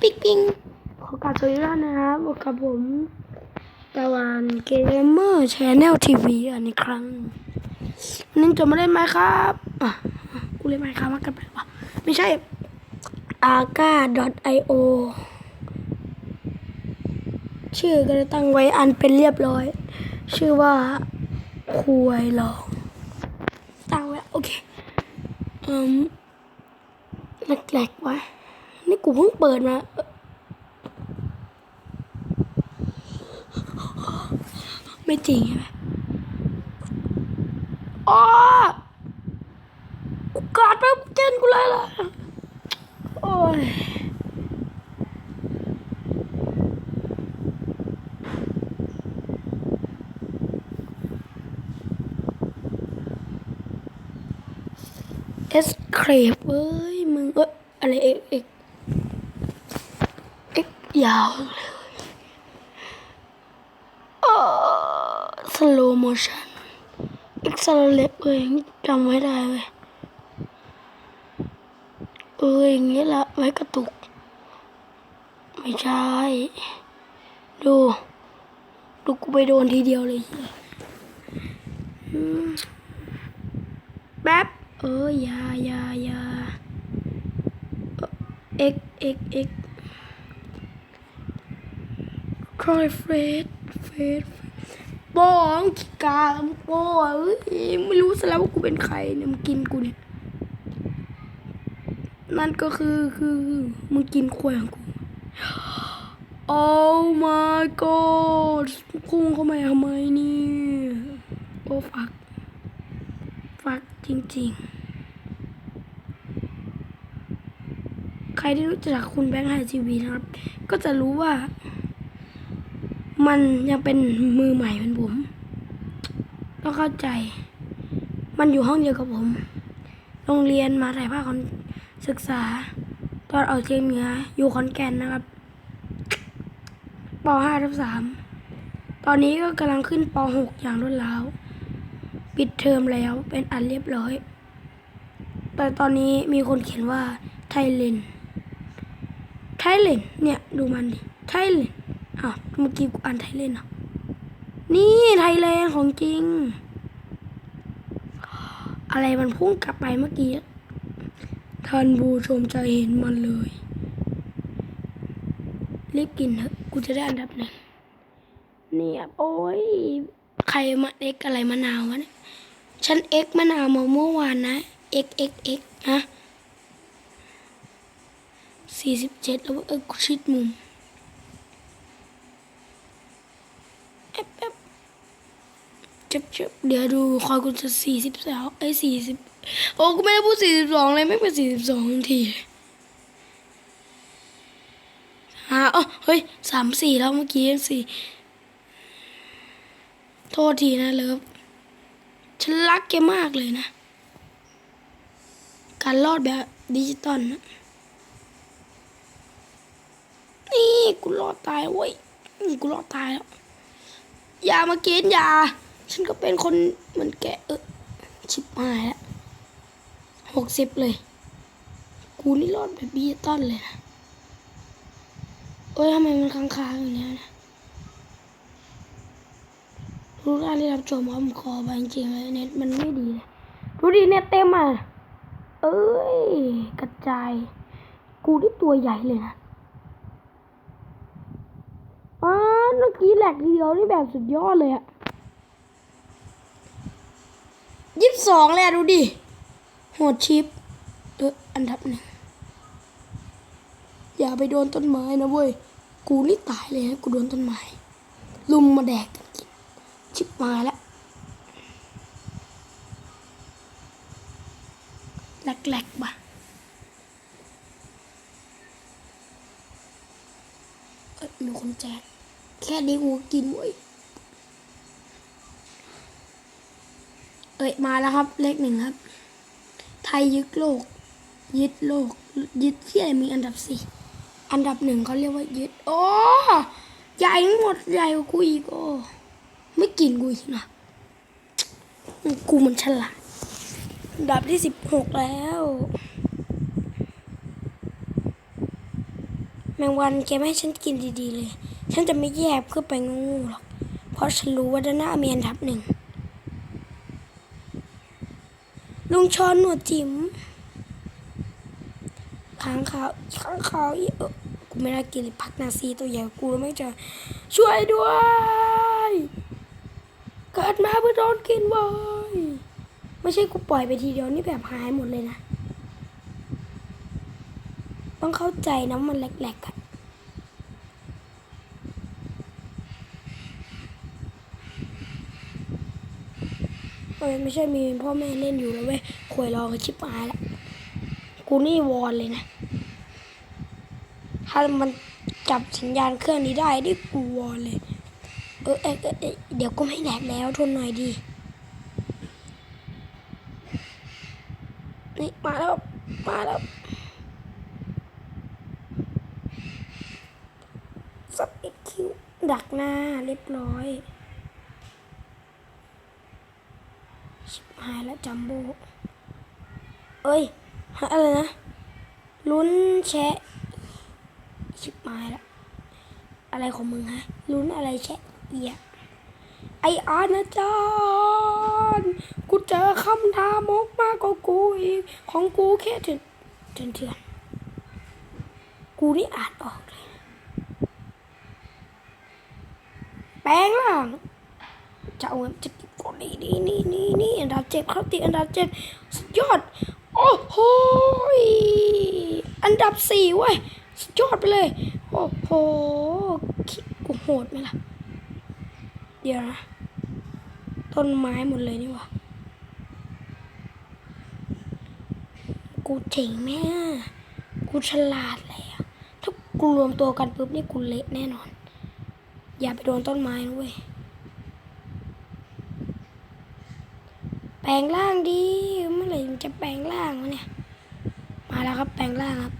ปิ๊กปิ๊งขอกาบสวัสดีทุกท่านนะครับพบกับผมตะวันเกมเมอร์ชแนลทีวีอันนี้ครั้งนนี้จะมาเล่นไหมครับอะกูเล่นไหมครับว่ากันไปวะไม่ใช่ aga.io ชื่อก็ได้ตั้งไว้อันเป็นเรียบร้อย ชื่อว่าคุยลอง ตั้งไว้ โอเค อืมแหลกๆวะ นี่กูเพิ่งเปิดมาไม่จริงใช่ไหมอ๋อกูกอดไปเจนกูเลยล่ะ โอ้ยเอสเครปเอ้ย มึง เอ้ย อะไรเอ็กเอ็กเอ็ก ยาวเลยเออสโลโมชันอ็กซ์เลปเอ้ยจำไว้ได้เว้ยเอ้ยอย่างงี้ละไว้กระตุก ไม่ใช่ ดู ดูกูไปโดนทีเดียวเลยแป๊บเอออยาอยาอยาเอ็กเอ็กเอ็กค อยเฟรดเฟรดโป้งขีกาโป้เอ้ยไม่รู้ซะแล้วว่ากูเป็นใครเนี่ยมึงกินกูเนี่ยนั่นก็คือคือมึงกินควยของกู Oh my god พุ่งเข้ามาทำไมนี่โอ้ฟัก ฟักจริงๆ ใครที่รู้จักคุณแบงค์ไฮทีวีนะครับ ก็จะรู้ว่า มันยังเป็นมือใหม่เหมือนผมต้องเข้าใจ มันอยู่ห้องเดียวกับผม โรงเรียนมาถ่ายภาคอนศึกษา ตอนออกเชียงเหนืออยู่ขอนแก่นนะครับป .5 ทับ3ตอนนี้ก็กำลังขึ้นป .6 อย่างรวดเร็วปิดเทอมแล้วเป็นอันเรียบร้อย แต่ตอนนี้มีคนเขียนว่าไทยเลนไทยเลนเนี่ย ดูมันดิไทยเลน อ้าวเมื่อกี้กูอ่านไทยเลนเหรอนี่ไทยแลนด์ของจริง อะไรมันพุ่งกลับไปเมื่อกี้ ท่านผู้ชมจะเห็นมันเลย รีบกินเถอะกูจะได้อันดับหนึ่งเนี่ยโอ้ย ใครมาเอ็กอะไรมะนาววะเนี่ยฉันเอ็กมะนาวมาเมื่อวานนะเอ็กเอ็กเอ็กฮะสี่สิบเจ็ดแล้วเออกูชิดมุม จ็บเจ็บเดี๋ยวดูคอยกูจะสี่สิบสองไอ้สี่สิบโอ้กูไม่ได้พูดสี่สิบสองเลยไม่เป็นสี่สิบสองทีฮะอ๋อเฮ้ยสามสี่แล้วเมื่อกี้สี่โทษทีนะเลิฟฉันรักแกมากเลยนะ การรอดแบบดิจิตอลนะนี่กูรอดตายเว้ยนี่กูรอดตายแล้ว อย่ามากินอย่า ฉันก็เป็นคนเหมือนแกเออชิบหายแล้วหกสิบเลย กูนี่รอดแบบดิจิตอลเลยนะเอ้ยทำไมมันค้างๆอย่างเงี้ยนะรู้ได้ที่รับชมว่าผมขอไปจริงๆเลยเน็ตมันไม่ดีเลยดูดิเน็ตเต็มอะ เอ้ย กระจาย กูที่ตัวใหญ่เลยนะอ้า เมื่อกี้แหลกทีเดียวนี่แบบสุดยอดเลยอะยี่สิบสองเละดูดิ โหดชิปเอออันดับหนึ่งอย่าไปโดนต้นไม้นะเว้ย กูนี่ตายเลยนะกูโดนต้นไม้ ลุมมาแดกกันกิน ชิบมาแล้วแหลกๆบ่ะเอ้ยมีคนแจก แค่นี้กูกินเว้ยเอ้ยมาแล้วครับ เลขหนึ่งครับ ไทยยึดโลก ยึดโลก ยึดที่อะไหนมีอันดับสี่อันดับหนึ่งเขาเรียกว่ายึดโอ้ใหญ่หมดใหญ่กว่ากูอีกโอ้ไม่กินกูอีกนะกูมันฉลาดอันดับที่สิบหกแล้ว แมงวันแกไม่ให้ฉันกินดีๆเลย ฉันจะไม่แยกเพื่อไปงูหรอก เพราะฉันรู้ว่าด้านหน้ามีอันดับหนึ่ง ลุงชอนหนวดจิ๋มค้างขาวค้างขาวอีเออกูไม่ได้กินเลยพักนาซีตัวใหญ่กูไม่เจอช่วยด้วย เกิดมาเพื่อโดนกินเว้ยไม่ใช่กูปล่อยไปทีเดียวนี่แบบหายหมดเลยนะ ต้องเข้าใจนะมันแหลกๆอะ เอ้ยไม่ใช่มีพ่อแม่เล่นอยู่แล้วเว้ยควยรอกับชิบหายละกูนี่วอนเลยนะ ถ้ามันจับสัญญาณเครื่องนี้ได้ดิกูวอนเลย เออเอยเออเดี๋ยวก็ไม่แหลกแล้วทนหน่อยดีนี่มาแล้วมาแล้วสับอีกคิวดักหน้าเรียบร้อย ชิบ หายแล้วจัมโบ้เอ้ยอะไรนะ ลุ้นแชะชิบหายแล้วอะไรของมึงฮะ ลุ้นอะไรแชะเอียไออาณาจารย์กูเจอคำทามกมากกว่ากูอีก ของกูแค่ถึงเถื่อนเถื่อนกูนี่อ่านออกเลย แปลงล่างจะเอาเงินจะกิ นคนนี้นี่นี่นี่นี่อันดับเจ็ดเขาติดอันดับเจ็ดสุดยอด โอ้โหอันดับสี่เว้ยสุดยอดไปเลย โอ้โหคิดกูโหดไหมล่ะ เดี๋ยวนะ ต้นไม้หมดเลยนี่วะกูเจ๋งแม่กูฉลาดเลยอะถ้ากูรวมตัวกันปุ๊บนี่กูเละแน่นอน อย่าไปโดนต้นไม้นะเว้ย แป ลงร่างดีเมื่อไหร่มันจะแปลงร่างวะเนี่ย มาแล้วครับแปลงร่างครับ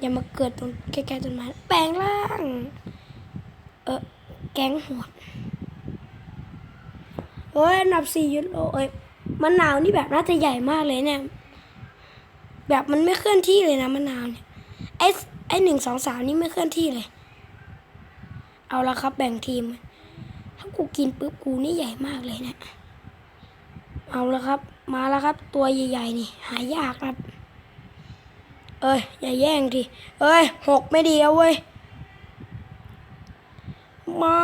อย่ามาเกิดตรงใกล้ๆต้นไม้แปลงร่าง เออแก๊งโหดเฮ้ยนับสี่ยุโรเอ้ยมะนาวนี่แบบน่าจะใหญ่มากเลยเนี่ย แบบมันไม่เคลื่อนที่เลยนะมะนาวเนี่ยไอ้ไอ้หนึ่งสองสามนี่ไม่เคลื่อนที่เลย เอาละครับแบ่งทีม ถ้ากูกินปุ๊บกูนี่ใหญ่มากเลยเนะี่ย เอาและครับ มาแล้วครับ ตัวใหญ่ๆนี่ หายากครับ เอ้ยอย่าแย่งทีเอ้ยหกไม่ดีเอาเว้ยไม่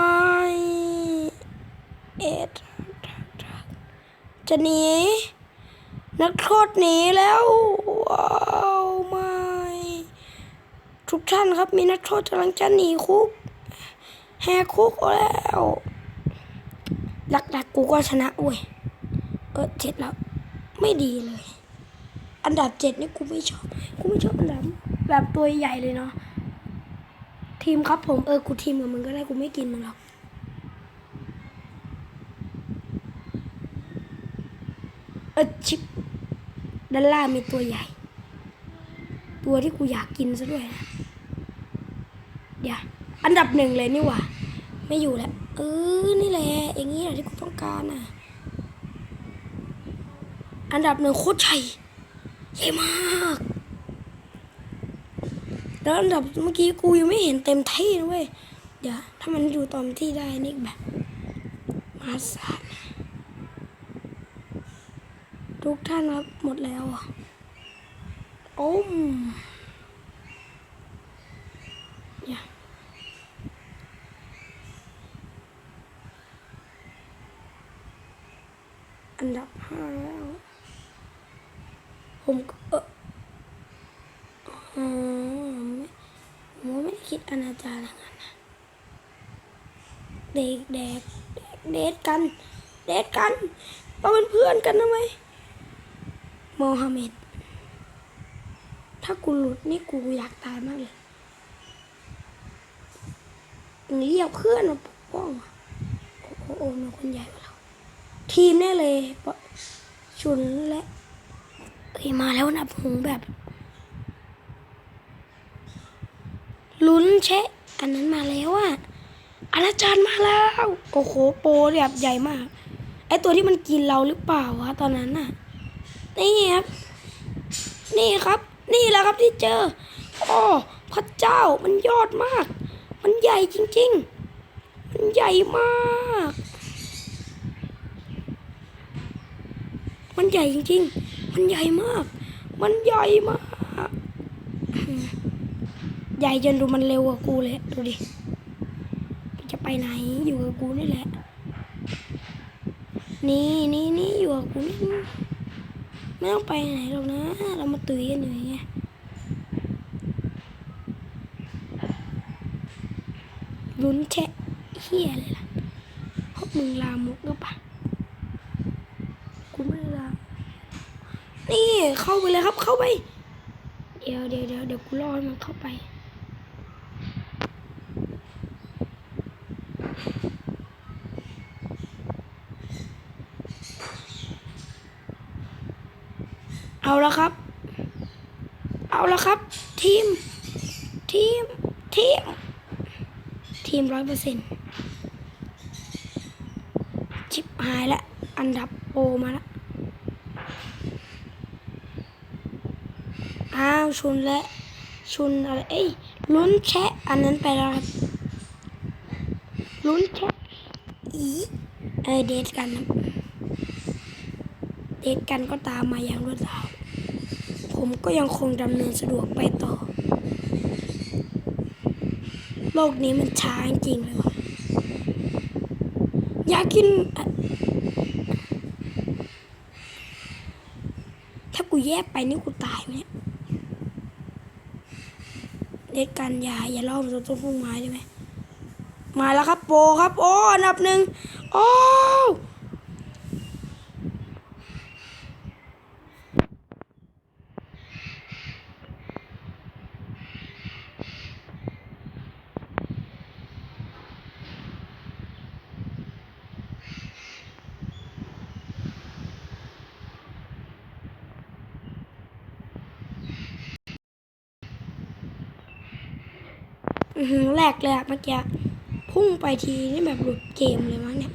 เอ็ดจะหนีนักโทษหนีแล้วว้าวไม่ทุกท่านครับมีนักโทษกำลังจะหนีคุกแหกคุกแล้วหลักๆกูก็ชนะเว้ย เออเจ็ดแล้ว ไม่ดีเลย อันดับเจ็ดนี่กูไม่ชอบ กูไม่ชอบอันดับแบบตัวใหญ่เลยเนาะ ทีมครับผม เออ กูทีมกับมึงก็ได้กูไม่กินมึงหรอกเออชิปด้านล่างมีตัวใหญ่ ตัวที่กูอยากกินซะด้วยนะเดี๋ยวอันดับหนึ่งเลยนี่หว่า ไม่อยู่แล้ว เออ นี่แหละ อย่างนี้แหละที่กูต้องการน่ะ อันดับหนึ่งโคตรใหญ่ใหญ่มากแล้วอันดับเมื่อกี้กูยังไม่เห็นเต็มที่นะเว้ยเดี๋ยวถ้ามันอยู่ตอมที่ได้นี่แบบมาศานทุกท่านครับหมดแล้วอะโอ้มเนี่ยอันดับห้า ผมก็เอออ๋อไม่ผมไม่ได้คิดอนาจารอย่างนั้นนะเด็กเด็กเดทกันเดทกันเราเป็นเพื่อนกันนะไมโมฮัมเหม็ดถ้ากูหลุดนี่กูอยากตายมากเลยเรียกเพื่อนมาปกป้องอะโอ้โหโอ้โหมีคนใหญ่กว่าเราทีมแน่เลยชุนและ เอ้ยมาแล้วนะผมแบบลุ้นเชะอันนั้นมาแล้วอะอาจารย์มาแล้ว โอ้โหโปรแบบใหญ่มาก ไอตัวที่มันกินเราหรือเปล่าวะตอนนั้นน่ะ นี่ครับ นี่ครับ นี่แหละครับที่เจอโอ้อ้พระเจ้ามันยอดมาก มันใหญ่จริง ๆ มันใหญ่มาก มันใหญ่จริง ๆ มันใหญ่มาก มันใหญ่มาก ใหญ่จนดูมันเร็วกว่ากูเลยดูดิ จะไปไหนอยู่กับกูนี่แหละ นี่นี่นี่อยู่กับกูนี่ไม่ต้องไปไหนหรอกนะ เรามาตุยกันอยู่อย่างเงี้ยลุ้นแชะเฮียเลยล่ะพวกมึงลามกหรือเปล่ากูไม่ได้ลาม นี่เข้าไปเลยครับ เข้าไป เดี๋ยวเดี๋ยวเดี๋ยวเดี๋ยวกูรอให้มันเข้าไป เอาละครับ เอาละครับ ทีม ทีม ทีม ทีมร้อยเปอร์เซ็นต์ชิบหายละ อันดับโปรมาละอ้าว ชุนและชุนอะไรเอ้ยลุ้นแชะอันนั้นไปแล้วครับลุ้นแชะอีเออเดทกันเดทกันก็ตามมาอย่างรวดเร็วผมก็ยังคงดำเนินสะดวกไปต่อ โลกนี้มันช้าจริงเลยวะอยากกิน ถ้ากูแยกไปนี่กูตายไหมเนี่ย เด็กกันอย่าอย่าล่อมันต้นพุ่งไม้ได้ไหมมาแล้วครับโปครับ โอ้อันดับหนึ่งโอ้ แหลกเลยอะเมื่อกี้พุ่งไปทีนี่แบบหลุดเกมเลยมั้งเนี่ย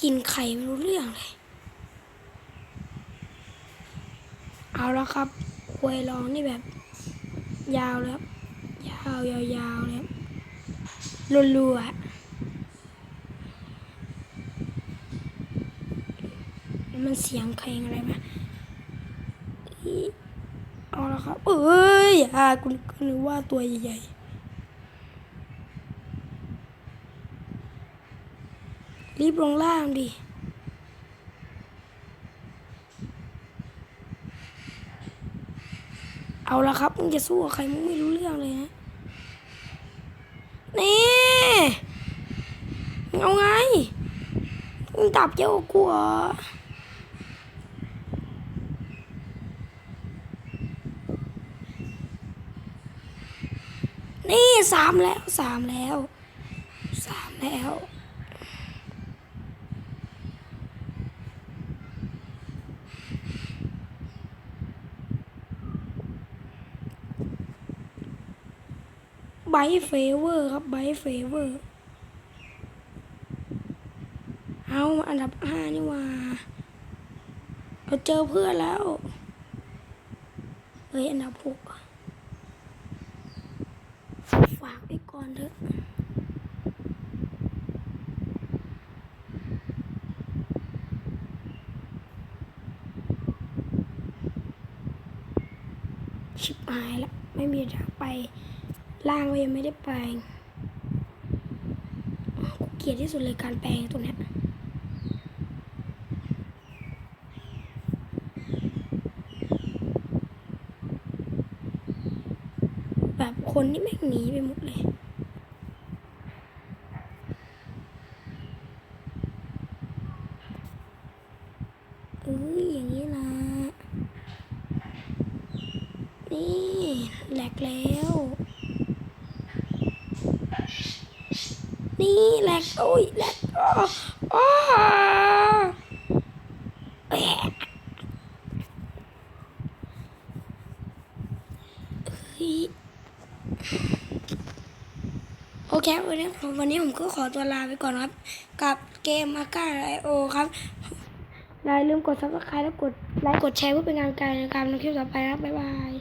กินไข่ไม่รู้เรื่องเลย เอาแล้วครับควยรองนี่แบบ ยาวแล้วยาวยาวยาวเลยรัวๆอะมันเสียงเพลงอะไรไหมอี เอาละครับ เอ้ยอ่าคุณก็นึกว่าตัวใหญ่ๆ รีบลงล่างดิเอาละครับ มึงจะสู้กับใครมึงไม่รู้เรื่องเลยนะนี่ มึงเอาไง มึงดับเยอะกว่ากูเหรอ นี่สามแล้วสามแล้วสามแล้วไบเฟเวอร์ครับไบเฟเวอร์ เอาอันดับห้านี่ว่า เราเจอเพื่อนแล้ว เฮ้ย อันดับหกอะฝากไปก่ อนเถอะชิบหายละไม่มีทางไป ล่างก็ยังไม่ได้แปลงกูเกลียดที่สุดเลยการแปลงตัวเนี้ยแบบคนนี่แม่งหนีไปหมดเลย เอ้ยอย่างนี้นะ นี่แหลกแล้ว นี่แหลกโอ้ยแหลกอ้ออ้อแอะเฮ้ยโอเควันนี้วันนี้ผมก็ขอตัวลาไปก่อนครับ กับเกมอาก้าไรโอครับอย่าลืมกด subscribe และกดไลค์กดแชร์เพื่อเป็นกำลังใจในการทำคลิปต่อไปนะครับบ๊ายบาย